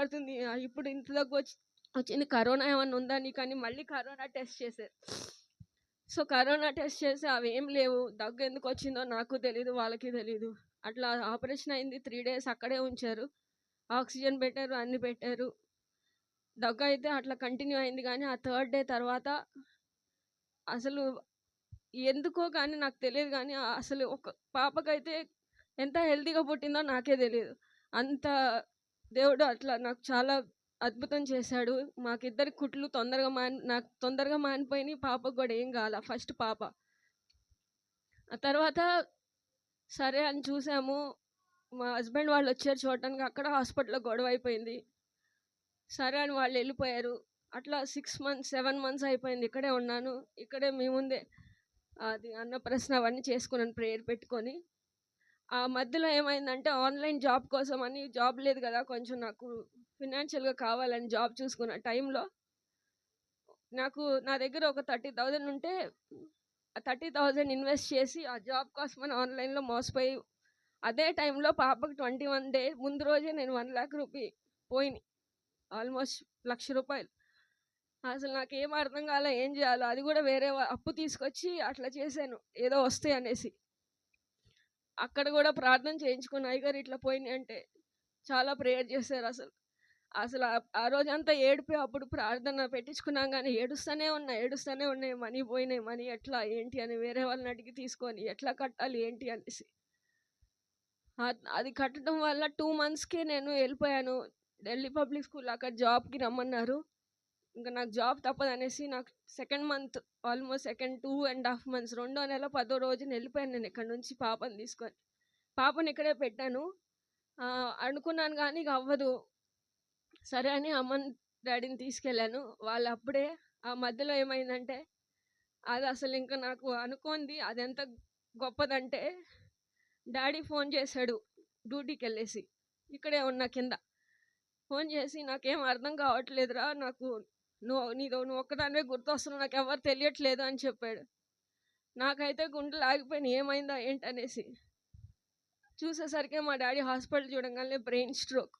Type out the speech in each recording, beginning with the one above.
భయపడుతుంది ఇప్పుడు ఇంత వచ్చి వచ్చింది కరోనా ఏమన్నా ఉందా నీకు అని మళ్ళీ కరోనా టెస్ట్ చేశారు సో కరోనా టెస్ట్ చేసి అవి ఏం లేవు. దగ్గు ఎందుకు వచ్చిందో నాకు తెలీదు వాళ్ళకి తెలీదు. అట్లా ఆపరేషన్ అయింది త్రీ డేస్ అక్కడే ఉంచారు. ఆక్సిజన్ పెట్టారు అన్ని పెట్టారు. దగ్గు అయితే అట్లా కంటిన్యూ అయింది కానీ ఆ థర్డ్ డే తర్వాత అసలు ఎందుకో కానీ నాకు తెలియదు కానీ అసలు ఒక పాపకైతే ఎంత హెల్తీగా పుట్టిందో నాకే తెలియదు అంత దేవుడు అట్లా నాకు చాలా అద్భుతం చేశాడు. మాకిద్దరి కుట్లు తొందరగా మాని నాకు తొందరగా మానిపోయినాయి. పాపకు కూడా ఏం కాల ఫస్ట్ పాప. ఆ తర్వాత సరే అని చూసాము. మా హస్బెండ్ వాళ్ళు వచ్చారు చూడటానికి. అక్కడ హాస్పిటల్లో గొడవ అయిపోయింది. సరే అని వాళ్ళు వెళ్ళిపోయారు. అట్లా సిక్స్ మంత్స్ సెవెన్ మంత్స్ అయిపోయింది. ఇక్కడే ఉన్నాను. ఇక్కడే మీ ముందే అది అన్న ప్రశ్న అవన్నీ చేసుకున్నాను ప్రేయర్ పెట్టుకొని. ఆ మధ్యలో ఏమైందంటే ఆన్లైన్ జాబ్ కోసం అని జాబ్ లేదు కదా కొంచెం నాకు ఫినాన్షియల్గా కావాలని జాబ్ చూసుకున్న టైంలో నాకు నా దగ్గర ఒక థర్టీ థౌజండ్ ఉంటే ఆ థర్టీ థౌజండ్ ఇన్వెస్ట్ చేసి ఆ జాబ్ కోసమని ఆన్లైన్లో మోసపోయి అదే టైంలో పాపకు ట్వంటీ వన్ డే ముందు రోజే నేను వన్ ల్యాక్ రూపీ పోయినాయి ఆల్మోస్ట్ లక్ష రూపాయలు. అసలు నాకు ఏం అర్థం కాలే ఏం చేయాలో అది కూడా వేరే అప్పు తీసుకొచ్చి అట్లా చేశాను ఏదో వస్తాయి అనేసి. అక్కడ కూడా ప్రార్థన చేయించుకుని అయ్యగారు ఇట్లా పోయినాయి అంటే చాలా ప్రేయర్ చేశారు అసలు. అసలు ఆ- రోజంతా ఏడిపి అప్పుడు ప్రార్థన పెట్టించుకున్నాం కానీ ఏడుస్తూనే ఉన్నా ఏడుస్తూనే ఉన్నాయి. మనీ పోయినాయి మనీ ఎట్లా ఏంటి అని వేరే వాళ్ళని అడిగి తీసుకొని ఎట్లా కట్టాలి ఏంటి అనేసి. అది కట్టడం వల్ల టూ మంత్స్కే నేను వెళ్ళిపోయాను. ఢిల్లీ పబ్లిక్ స్కూల్ అక్కడ జాబ్కి రమ్మన్నారు. ఇంకా నాకు జాబ్ తప్పదు అనేసి నాకు second month almost second two and half months రెండో నెల పదో రోజున వెళ్ళిపోయాను నేను ఇక్కడ నుంచి పాపని తీసుకొని. పాపని ఇక్కడే పెట్టాను. అనుకున్నాను కానీ ఇక అవ్వదు. సరే అని అమ్మని డాడీని తీసుకెళ్ళాను. వాళ్ళు అప్పుడే ఆ మధ్యలో ఏమైందంటే అది అసలు ఇంకా నాకు అనుకోంది అది ఎంత గొప్పదంటే డాడీ ఫోన్ చేశాడు డ్యూటీకి వెళ్ళేసి ఇక్కడే ఉన్న కింద. ఫోన్ చేసి నాకేం అర్థం కావట్లేదురా నాకు నువ్వు నీదో నువ్వు ఒక్కదానివే గుర్తొస్తున్నావు నాకు ఎవరు తెలియట్లేదు అని చెప్పాడు. నాకైతే గుండెలు ఆగిపోయినాయి ఏమైందా ఏంటనేసి. చూసేసరికి మా డాడీ హాస్పిటల్ చూడగానే బ్రెయిన్ స్ట్రోక్.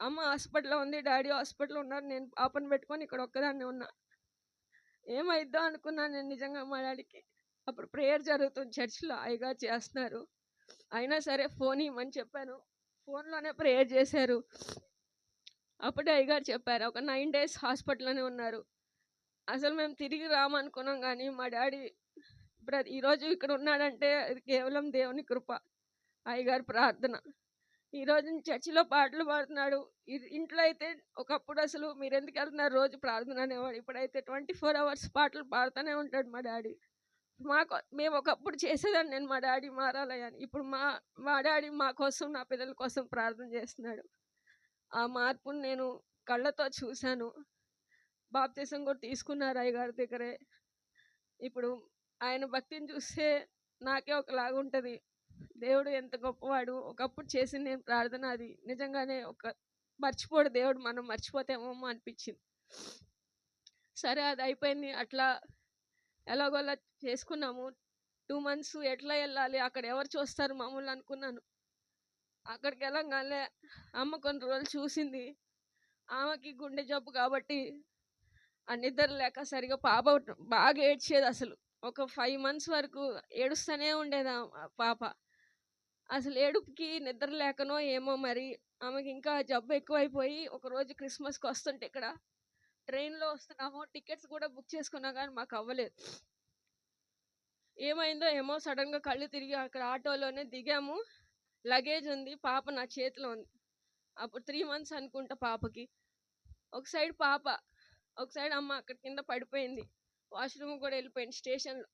అమ్మ హాస్పిటల్లో ఉంది డాడీ హాస్పిటల్లో ఉన్నారు నేను పాపను పెట్టుకొని ఇక్కడ ఒక్కదాన్ని ఉన్నా. ఏమైద్దో అనుకున్నాను నేను నిజంగా మా డాడీకి. అప్పుడు ప్రేయర్ జరుగుతుంది చర్చ్లో అయ్యగా చేస్తున్నారు. అయినా సరే ఫోన్ ఇవ్వమని చెప్పాను. ఫోన్లోనే ప్రేయర్ చేశారు. అప్పుడే అయ్యగారు చెప్పారు ఒక నైన్ డేస్ హాస్పిటల్లోనే ఉన్నారు. అసలు మేము తిరిగి రామనుకున్నాం కానీ మా డాడీ ఇప్పుడు ఈరోజు ఇక్కడ ఉన్నాడంటే అది కేవలం దేవుని కృప అయ్యగారి ప్రార్థన. ఈరోజు చర్చిలో పాటలు పాడుతున్నాడు. ఇంట్లో అయితే ఒకప్పుడు అసలు మీరు ఎందుకు వెళ్తున్నారు రోజు ప్రార్థన అనేవాడు. ఇప్పుడైతే ట్వంటీ ఫోర్ అవర్స్ పాటలు పాడుతూనే ఉంటాడు మా డాడీ. మాకు మేము ఒకప్పుడు చేసేదాన్ని నేను మా డాడీ మారాలని ఇప్పుడు మా మా డాడీ మా కోసం నా పిల్లల కోసం ప్రార్థన చేస్తున్నాడు. ఆ మార్పును నేను కళ్ళతో చూశాను. బాప్తీసం కూడా తీసుకున్నారు అయ్యగారి దగ్గరే. ఇప్పుడు ఆయన భక్తిని చూస్తే నాకే ఒకలాగా ఉంటుంది. దేవుడు ఎంత గొప్పవాడు. ఒకప్పుడు చేసింది నేను ప్రార్థన అది. నిజంగానే ఒక మర్చిపోడు దేవుడు మనం మర్చిపోతేమో అనిపించింది. సరే అది అయిపోయింది. అట్లా ఎలాగోలా చేసుకున్నాము. టూ మంత్స్ ఎట్లా వెళ్ళాలి? అక్కడ ఎవరు చూస్తారు? మామూలు అనుకున్నాను. అక్కడికి వెళ్ళంగానే అమ్మ కొన్ని రోజులు చూసింది. ఆమెకి గుండె జబ్బు కాబట్టి ఆ నిద్ర లేక సరిగా పాప బాగా ఏడ్చేది అసలు. ఒక ఫైవ్ మంత్స్ వరకు ఏడుస్తూనే ఉండేది పాప. అసలు ఏడుపుకి నిద్ర లేకనో ఏమో మరి ఆమెకి ఇంకా జబ్బు ఎక్కువైపోయి ఒకరోజు క్రిస్మస్కి వస్తుంటే ఇక్కడ ట్రైన్లో వస్తున్నాము టికెట్స్ కూడా బుక్ చేసుకున్నా కానీ మాకు అవ్వలేదు. ఏమైందో ఏమో సడన్గా కళ్ళు తిరిగి అక్కడ ఆటోలోనే దిగాము. లగేజ్ ఉంది పాప నా చేతిలో ఉంది. అప్పుడు త్రీ మంత్స్ అనుకుంటా పాపకి. ఒక సైడ్ పాప ఒక సైడ్ అమ్మ అక్కడ కింద పడిపోయింది. వాష్రూమ్ కూడా వెళ్ళిపోయింది స్టేషన్లో.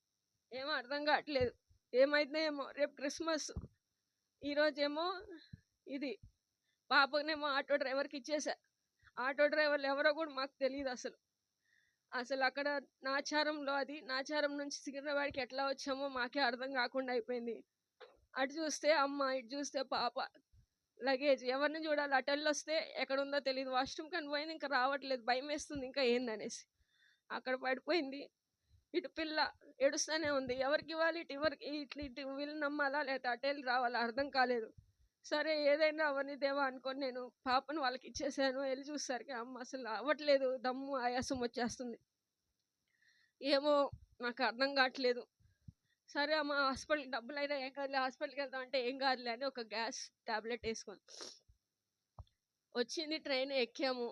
ఏమో అర్థం కావట్లేదు. ఏమైందో ఏమో రేపు క్రిస్మస్. ఈరోజేమో ఇది. పాపనేమో ఆటో డ్రైవర్కి ఇచ్చేసా. ఆటో డ్రైవర్లు ఎవరో కూడా మాకు తెలియదు అసలు. అసలు అక్కడ నాచారంలో అది నాచారం నుంచి సికింద్రాబాద్కి ఎట్లా వచ్చామో మాకే అర్థం కాకుండా అయిపోయింది. అటు చూస్తే అమ్మ ఇటు చూస్తే పాప లగేజ్ ఎవరిని చూడాలి? అటెల్ వస్తే ఎక్కడ ఉందో తెలియదు వాష్రూమ్ కానీ పోయింది ఇంకా రావట్లేదు. భయం వేస్తుంది ఇంకా ఏందనేసి అక్కడ పడిపోయింది. ఇటు పిల్ల ఏడుస్తూనే ఉంది. ఎవరికి ఇవ్వాలి? ఇటు ఎవరికి ఇట్లా ఇటు వీళ్ళు నమ్మాలా? లేకపోతే అటెల్ వెళ్ళి రావాలా? అర్థం కాలేదు. సరే ఏదైనా అవని దేవా నేను పాపను వాళ్ళకి ఇచ్చేసాను. వెళ్ళి చూసేసరికి అమ్మ అసలు అవ్వట్లేదు దమ్ము ఆయాసం వచ్చేస్తుంది. ఏమో నాకు అర్థం కావట్లేదు. సరే అమ్మ హాస్పిటల్ డబ్బులు అయినా ఏం కాదులే హాస్పిటల్కి వెళ్దాం అంటే ఏం కాదులే అని ఒక గ్యాస్ ట్యాబ్లెట్ వేసుకొని వచ్చింది ట్రైన్ ఎక్కాము.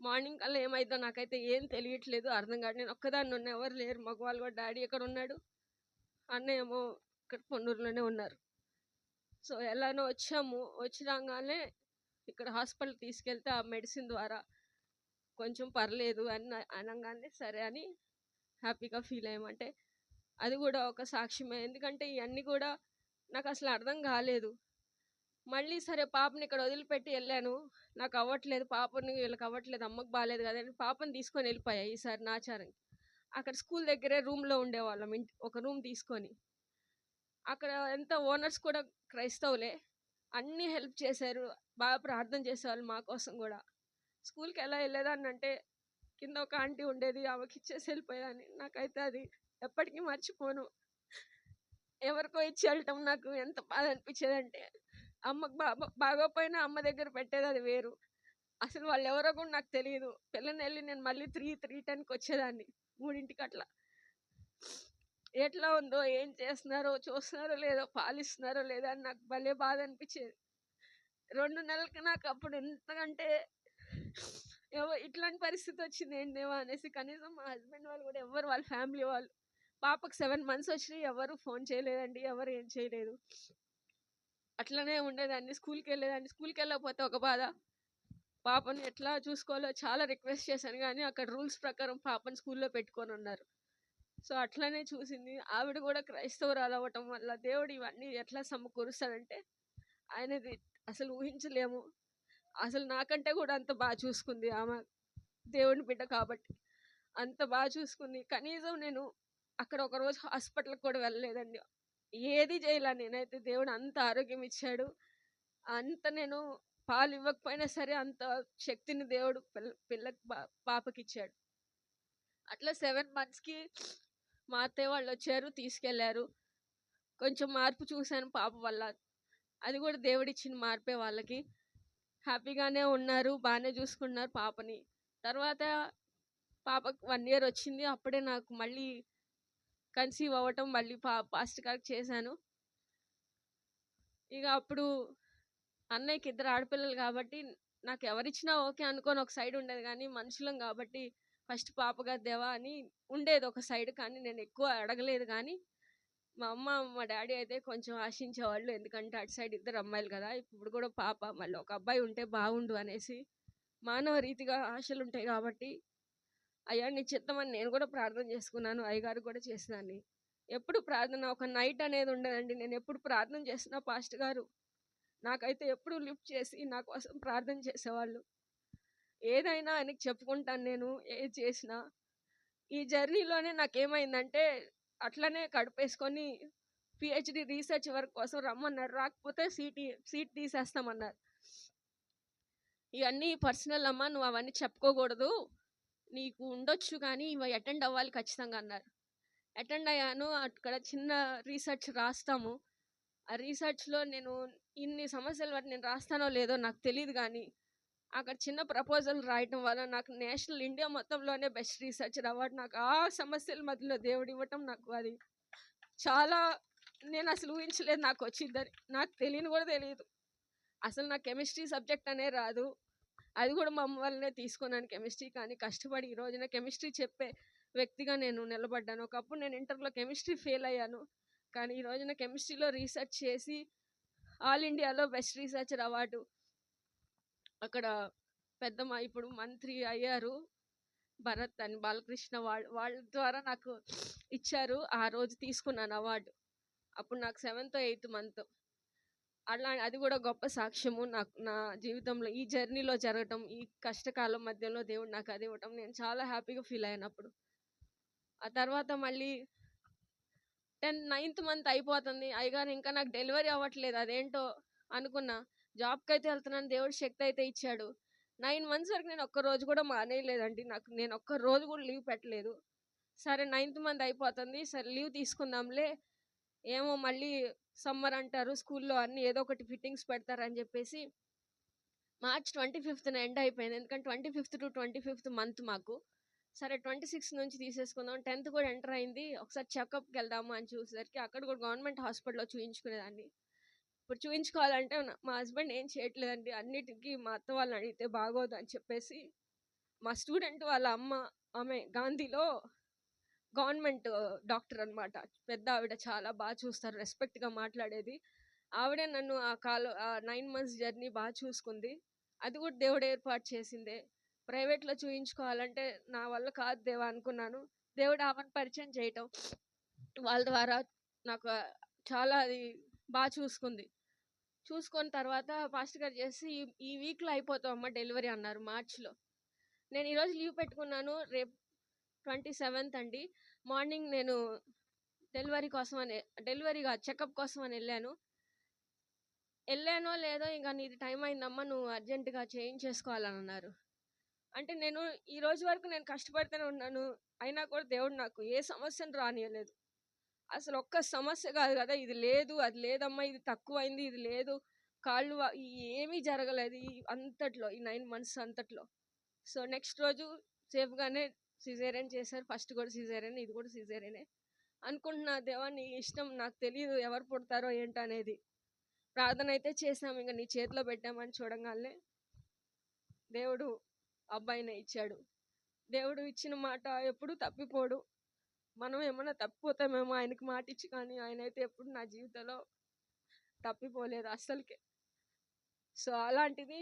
మార్నింగ్ కల్లా ఏమైందో నాకైతే ఏం తెలియట్లేదు అర్థం కాదు నేను ఒక్కదాన్ని ఉన్న ఎవరు లేరు. మగవాళ్ళు కూడా డాడీ ఎక్కడ ఉన్నాడు? అన్న ఏమో ఇక్కడ పొన్నూరులోనే ఉన్నారు. సో ఎలానో వచ్చాము. వచ్చినాగానే ఇక్కడ హాస్పిటల్ తీసుకెళ్తే ఆ మెడిసిన్ ద్వారా కొంచెం పర్లేదు అని అనగానే సరే అని హ్యాపీగా ఫీల్ అయ్యామంటే అది కూడా ఒక సాక్ష్యమే. ఎందుకంటే ఇవన్నీ కూడా నాకు అసలు అర్థం కాలేదు. మళ్ళీ సరే పాపని ఇక్కడ వదిలిపెట్టి వెళ్ళాను. నాకు అవ్వట్లేదు పాపని వీళ్ళకి అవ్వట్లేదు అమ్మకి బాగాలేదు కదా అని పాపని తీసుకొని వెళ్ళిపోయా ఈసారి నాచారం. అక్కడ స్కూల్ దగ్గరే రూమ్లో ఉండేవాళ్ళం. ఇంటి ఒక రూమ్ తీసుకొని. అక్కడ ఎంత ఓనర్స్ కూడా క్రైస్తవులే. అన్నీ హెల్ప్ చేశారు. బాగా ప్రార్థన చేసేవాళ్ళు మా కోసం కూడా. స్కూల్కి ఎలా వెళ్ళేదాన్ని అంటే కింద ఒక ఆంటీ ఉండేది ఆమెకి ఇచ్చేసి వెళ్ళిపోయేదాన్ని. నాకైతే అది ఎప్పటికీ మర్చిపోను. ఎవరికో ఇచ్చి వెళ్ళటం నాకు ఎంత బాధ అనిపించేదంటే అమ్మకు బాగా బాగోపోయినా అమ్మ దగ్గర పెట్టేది అది వేరు. అసలు వాళ్ళు ఎవరో కూడా నాకు తెలియదు. పిల్లని వెళ్ళి నేను మళ్ళీ త్రీ త్రీ టెన్కి వచ్చేదాన్ని మూడింటికి అట్లా. ఎట్లా ఉందో ఏం చేస్తున్నారో చూస్తున్నారో లేదో పాలిస్తున్నారో లేదో అని నాకు భలే బాధ అనిపించేది. రెండు నెలలకి నాకు అప్పుడు ఎంతకంటే ఏవో ఇట్లాంటి పరిస్థితి వచ్చింది ఏంటేమో అనేసి కనీసం మా హస్బెండ్ వాళ్ళు కూడా ఎవరు వాళ్ళ ఫ్యామిలీ వాళ్ళు పాపకు సెవెన్ మంత్స్ వచ్చినాయి. ఎవరు ఫోన్ చేయలేదండి. ఎవరు ఏం చేయలేదు. అట్లనే ఉండేదాన్ని. స్కూల్కి వెళ్ళేదాన్ని. స్కూల్కి వెళ్ళకపోతే ఒక బాధ. పాపని ఎట్లా చూసుకోవాలో చాలా రిక్వెస్ట్ చేశాను. కానీ అక్కడ రూల్స్ ప్రకారం పాపని స్కూల్లో పెట్టుకొని ఉన్నారు. సో అట్లనే చూసింది. ఆవిడ కూడా క్రైస్తవురాలు అవ్వటం వల్ల దేవుడు ఇవన్నీ ఎట్లా సమకూరుస్తాడంటే ఆయనది అసలు ఊహించలేము. అసలు నాకంటే కూడా అంత బాగా చూసుకుంది ఆమె దేవుని బిడ్డ కాబట్టి. అంత బాగా చూసుకుంది. కనీసం నేను అక్కడ ఒక రోజు హాస్పిటల్కి కూడా వెళ్ళలేదండి. ఏది చేయలే? నేనైతే దేవుడు అంత ఆరోగ్యం ఇచ్చాడు. అంత నేను పాలు ఇవ్వకపోయినా సరే అంత శక్తిని దేవుడు పిల్ల పిల్లకి పాపకి ఇచ్చాడు. అట్లా సెవెన్ మంత్స్కి మా అత్తయ్య వాళ్ళు వచ్చారు తీసుకెళ్ళారు కొంచెం మార్పు చూశాను పాప వల్ల. అది కూడా దేవుడిచ్చిన మార్పే వాళ్ళకి. హ్యాపీగానే ఉన్నారు బాగానే చూసుకున్నారు పాపని. తర్వాత పాపకు వన్ ఇయర్ వచ్చింది. అప్పుడే నాకు మళ్ళీ కన్సీవ్ అవ్వటం మళ్ళీ పా పాస్ట్ కరెక్ట్ చేశాను. ఇక అప్పుడు అన్నయ్యకి ఇద్దరు ఆడపిల్లలు కాబట్టి నాకు ఎవరిచ్చినా ఓకే అనుకొని ఒక సైడ్ ఉండేది కానీ మనుషులం కాబట్టి ఫస్ట్ పాపగా దేవా అని ఉండేది ఒక సైడ్ కానీ నేను ఎక్కువ అడగలేదు కానీ మా అమ్మ మా డాడీ అయితే కొంచెం ఆశించేవాళ్ళు. ఎందుకంటే అటు సైడ్ ఇద్దరు అమ్మాయిలు కదా ఇప్పుడు కూడా పాప మళ్ళీ ఒక అబ్బాయి ఉంటే బాగుండు అనేసి మానవ రీతిగా ఆశలు ఉంటాయి కాబట్టి అయ్యా నీ చిత్తమని నేను కూడా ప్రార్థన చేసుకున్నాను. అయ్యగారు కూడా చేసినాను ఎప్పుడు ప్రార్థన? ఒక నైట్ అనేది ఉండదండి. నేను ఎప్పుడు ప్రార్థన చేసిన పాస్ట్ గారు నాకైతే ఎప్పుడు లిఫ్ట్ చేసి నా కోసం ప్రార్థన చేసేవాళ్ళు. ఏదైనా ఆయనకి చెప్పుకుంటాను నేను ఏది చేసినా. ఈ జర్నీలోనే నాకేమైందంటే అట్లనే కడుపేసుకొని పిహెచ్డి రీసెర్చ్ వర్క్ కోసం రమ్మన్నారు. రాకపోతే సీట్ సీట్ తీసేస్తామన్నారు. ఇవన్నీ పర్సనల్ అమ్మా నువ్వు అవన్నీ చెప్పుకోకూడదు. నీకు ఉండొచ్చు కానీ ఇవి అటెండ్ అవ్వాలి ఖచ్చితంగా అన్నారు. అటెండ్ అయ్యాను. అక్కడ చిన్న రీసెర్చ్ రాస్తాము. ఆ రీసెర్చ్లో నేను ఇన్ని సమస్యలు బట్టి నేను రాస్తానో లేదో నాకు తెలియదు కానీ అక్కడ చిన్న ప్రపోజల్ రాయటం వల్ల నాకు నేషనల్ ఇండియా మొత్తంలోనే బెస్ట్ రీసెర్చర్ అవార్డు. నాకు ఆ సమస్యల మధ్యలో దేవుడు ఇవ్వటం నాకు అది చాలా నేను అసలు ఊహించలేదు నాకు వచ్చిందని. నాకు తెలియని కూడా తెలియదు అసలు నాకు కెమిస్ట్రీ సబ్జెక్ట్ అనే రాదు. అది కూడా మా అమ్మ వల్లనే తీసుకున్నాను కెమిస్ట్రీ. కానీ కష్టపడి ఈ రోజున కెమిస్ట్రీ చెప్పే వ్యక్తిగా నేను నిలబడ్డాను. ఒకప్పుడు నేను ఇంటర్లో కెమిస్ట్రీ ఫెయిల్ అయ్యాను. కానీ ఈ రోజున కెమిస్ట్రీలో రీసెర్చ్ చేసి ఆల్ ఇండియాలో బెస్ట్ రీసెర్చర్ అవార్డు అక్కడ పెద్ద ఇప్పుడు మంత్రి అయ్యారు భరత్ అని బాలకృష్ణ. వాళ్ళ వాళ్ళ ద్వారా నాకు ఇచ్చారు. ఆ రోజు తీసుకున్నాను అవార్డు. అప్పుడు నాకు సెవెంత్ ఎయిత్ మంత్. అలా అది కూడా గొప్ప సాక్ష్యము. నాకు నా జీవితంలో ఈ జర్నీలో జరగటం ఈ కష్టకాలం మధ్యలో దేవుడు నాకు అది ఇవ్వటం నేను చాలా హ్యాపీగా ఫీల్ అయినప్పుడు. ఆ తర్వాత మళ్ళీ టెన్ నైన్త్ మంత్ అయిపోతుంది. అయ్యగారు ఇంకా నాకు డెలివరీ అవ్వట్లేదు. అదేంటో అనుకున్నా. జాబ్కి అయితే వెళ్తున్నాను. దేవుడు శక్తి అయితే ఇచ్చాడు. నైన్ మంత్స్ వరకు నేను ఒక్క రోజు కూడా మానేయలేదండి. నాకు నేను ఒక్క రోజు కూడా లీవ్ పెట్టలేదు. సరే నైన్త్ మంత్ అయిపోతుంది. సరే లీవ్ తీసుకుందాంలే. ఏమో మళ్ళీ సమ్మర్ అంటారు. స్కూల్లో అన్ని ఏదో ఒకటి ఫిట్టింగ్స్ పెడతారని చెప్పేసి మార్చ్ ట్వంటీ ఫిఫ్త్న ఎండ్ అయిపోయింది. ఎందుకంటే twenty fifth to twenty fifth month మాకు. సరే ట్వంటీ సిక్స్ నుంచి తీసేసుకుందాం. టెన్త్ కూడా ఎంటర్ అయింది. ఒకసారి చెకప్కి వెళ్దాము అని చూసేసరికి అక్కడ కూడా గవర్నమెంట్ హాస్పిటల్లో చూయించుకునేదాన్ని. ఇప్పుడు చూయించుకోవాలంటే మా హస్బెండ్ ఏం చేయట్లేదండి. అన్నిటికీ మా అత్త వాళ్ళని అడిగితే బాగోదు అని చెప్పేసి మా స్టూడెంట్ వాళ్ళ అమ్మ ఆమె గాంధీలో గవర్నమెంట్ డాక్టర్ అన్నమాట. పెద్ద ఆవిడ చాలా బాగా చూస్తారు రెస్పెక్ట్గా మాట్లాడేది. ఆవిడే నన్ను ఆ కాలు ఆ నైన్ మంత్స్ జర్నీ బాగా చూసుకుంది. అది కూడా దేవుడు ఏర్పాటు చేసిందే. ప్రైవేట్లో చూయించుకోవాలంటే నా వల్ల కాదు దేవా అనుకున్నాను. దేవుడు ఆమెను పరిచయం చేయటం వాళ్ళ ద్వారా నాకు చాలా అది బాగా చూసుకుంది. చూసుకున్న తర్వాత పాస్టర్ గారు చేసి "ఈ- వీక్లో అయిపోతాం అమ్మ డెలివరీ అన్నారు మార్చ్లో. నేను ఈరోజు లీవ్ పెట్టుకున్నాను. రేపు ట్వంటీ సెవెంత్ అండి. మార్నింగ్ నేను డెలివరీ కోసం అని డెలివరీగా చెకప్ కోసం అని వెళ్ళాను. వెళ్ళానో లేదో ఇంకా నీది టైం అయిందమ్మా నువ్వు అర్జెంటుగా చేయించేసుకోవాలని అన్నారు అంటే నేను ఈ రోజు వరకు నేను కష్టపడుతూనే ఉన్నాను అయినా కూడా దేవుడు నాకు ఏ సమస్యను రానియలేదు. అసలు ఒక్క సమస్య కాదు కదా ఇది లేదు అది లేదమ్మా ఇది తక్కువైంది ఇది లేదు కాళ్ళు ఏమీ జరగలేదు ఈ అంతట్లో ఈ నైన్ మంత్స్ అంతట్లో. సో నెక్స్ట్ రోజు సేఫ్గానే సిజేరియన్ చేశారు. ఫస్ట్ కూడా సిజేరియన్ ఇది కూడా సిజేరియనే అనుకుంటున్నా దేవా నీ ఇష్టం నాకు తెలియదు ఎవరు పుడతారో ఏంటనేది అనేది. ప్రార్థన అయితే చేసాం ఇంకా నీ చేతిలో పెట్టామని చూడంగానే దేవుడు అబ్బాయిని ఇచ్చాడు. దేవుడు ఇచ్చిన మాట ఎప్పుడు తప్పిపోడు. మనం ఏమైనా తప్పిపోతామేమో ఆయనకి మాట ఇచ్చి కానీ ఆయన అయితే ఎప్పుడు నా జీవితంలో తప్పిపోలేదు అస్సలకే. సో అలాంటిది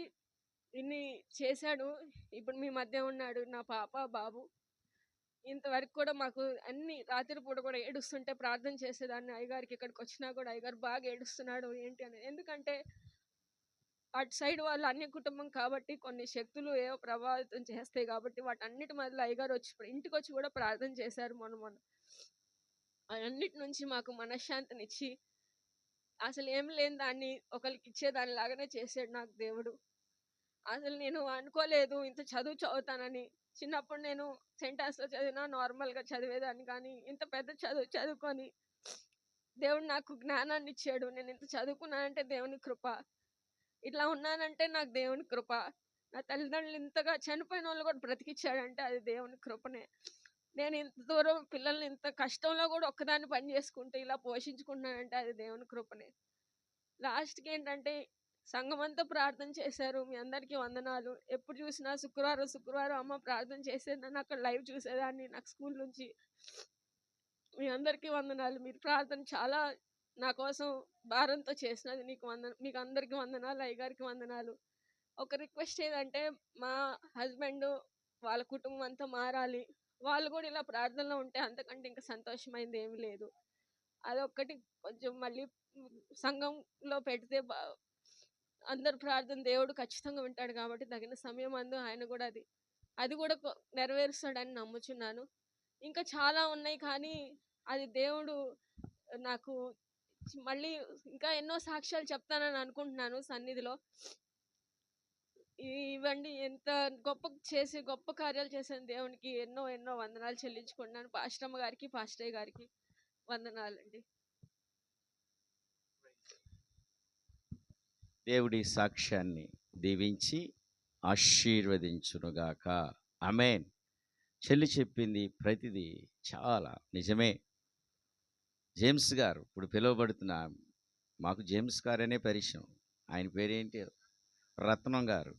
ఇన్ని చేశాడు. ఇప్పుడు మీ మధ్య ఉన్నాడు నా పాప బాబు. ఇంతవరకు కూడా మాకు అన్ని రాత్రిపూట కూడా ఏడుస్తుంటే ప్రార్థన చేసేదాన్ని. అయ్యగారికి ఇక్కడికి వచ్చినా కూడా అయ్యగారు బాగా ఏడుస్తున్నాడు ఏంటి అని. ఎందుకంటే అటు సైడ్ వాళ్ళు అన్య కుటుంబం కాబట్టి కొన్ని శక్తులు ఏవో ప్రభావితం చేస్తాయి కాబట్టి వాటన్నిటి మధ్యలో అయ్యగారు వచ్చి ఇంటికి వచ్చి కూడా ప్రార్థన చేశారు మొన్న మొన్న. అన్నిటి నుంచి మాకు మనశ్శాంతినిచ్చి అసలు ఏం లేని దాన్ని ఒకరికి ఇచ్చేదాని లాగానే చేసాడు నాకు దేవుడు. అసలు నేను అనుకోలేదు ఇంత చదువు చదువుతానని. చిన్నప్పుడు నేను సెంటర్స్లో చదివినా నార్మల్గా చదివేదాన్ని కానీ ఇంత పెద్ద చదువు చదువుకొని దేవుడు నాకు జ్ఞానాన్ని ఇచ్చాడు. నేను ఇంత చదువుకున్నానంటే దేవుని కృప. ఇట్లా ఉన్నానంటే నాకు దేవుని కృప. నా తల్లిదండ్రులు ఇంతగా చనిపోయిన వాళ్ళు కూడా బ్రతికిచ్చాడంటే అది దేవుని కృపనే. నేను ఇంత దూరం పిల్లల్ని ఇంత కష్టంలో కూడా ఒక్కదాన్ని పని చేసుకుంటూ ఇలా పోషించుకుంటున్నానంటే అది దేవుని కృపనే. లాస్ట్కి ఏంటంటే సంఘమంతా ప్రార్థన చేశారు. మీ అందరికీ వందనాలు. ఎప్పుడు చూసినా శుక్రవారం శుక్రవారం అమ్మ ప్రార్థన చేసేది నన్ను అక్కడ లైవ్ చూసేదాన్ని నాకు స్కూల్ నుంచి. మీ అందరికీ వందనాలు. మీరు ప్రార్థన చాలా నా కోసం భారంతో చేసినది నీకు వందన మీకు అందరికీ వందనాలు అయ్యగారికి వందనాలు. ఒక రిక్వెస్ట్ ఏంటంటే మా హస్బెండ్ వాళ్ళ కుటుంబం అంతా మారాలి. వాళ్ళు కూడా ఇలా ప్రార్థనలో ఉంటే అంతకంటే ఇంకా సంతోషమైంది ఏమీ లేదు. అదొక్కటి. కొంచెం మళ్ళీ సంఘంలో పెడితే బా అందరు ప్రార్థన దేవుడు ఖచ్చితంగా వింటాడు కాబట్టి తగిన సమయం అందు ఆయన కూడా అది అది కూడా నెరవేరుస్తాడని నమ్ముచున్నాను. ఇంకా చాలా ఉన్నాయి కానీ అది దేవుడు నాకు మళ్ళీ ఇంకా ఎన్నో సాక్ష్యాలు చెప్తానని అనుకుంటున్నాను సన్నిధిలో. ఇవ్వండి ఎంత గొప్ప చేసి గొప్ప కార్యాలు చేసిన దేవునికి ఎన్నో ఎన్నో వందనాలు చెల్లించుకుంటున్నాను. పాశ్రమ గారికి పాస్టయ్య గారికి వందనాలండి. దేవుడి సాక్ష్యాన్ని దీవించి ఆశీర్వదించునుగాక. అమేన్ చెల్లి చెప్పింది ప్రతిదీ చాలా నిజమే. జేమ్స్ గారు ఇప్పుడు పిలువబడుతున్న మాకు జేమ్స్ గారు అనే పరిచయం. ఆయన పేరేంటి? రత్నం గారు.